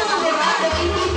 Thank you.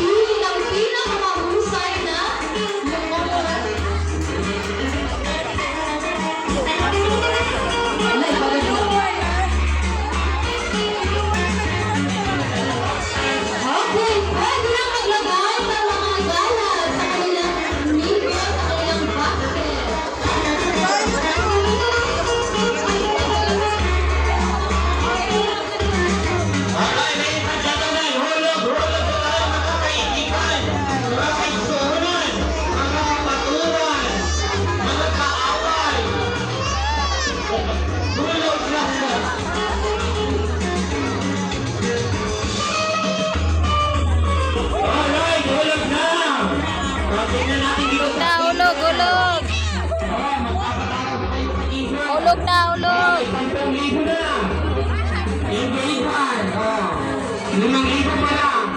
Ulog na, ulog. Isang libo na. Individual. Oh. Limang libo pa lang.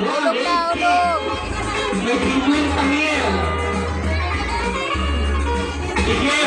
Ulog na, ulog. May pinguin pa. Sige.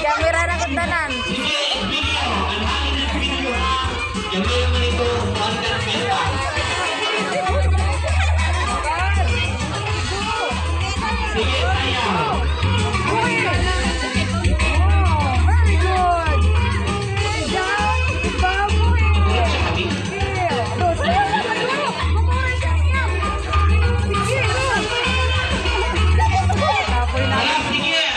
Kamera na kong tanan.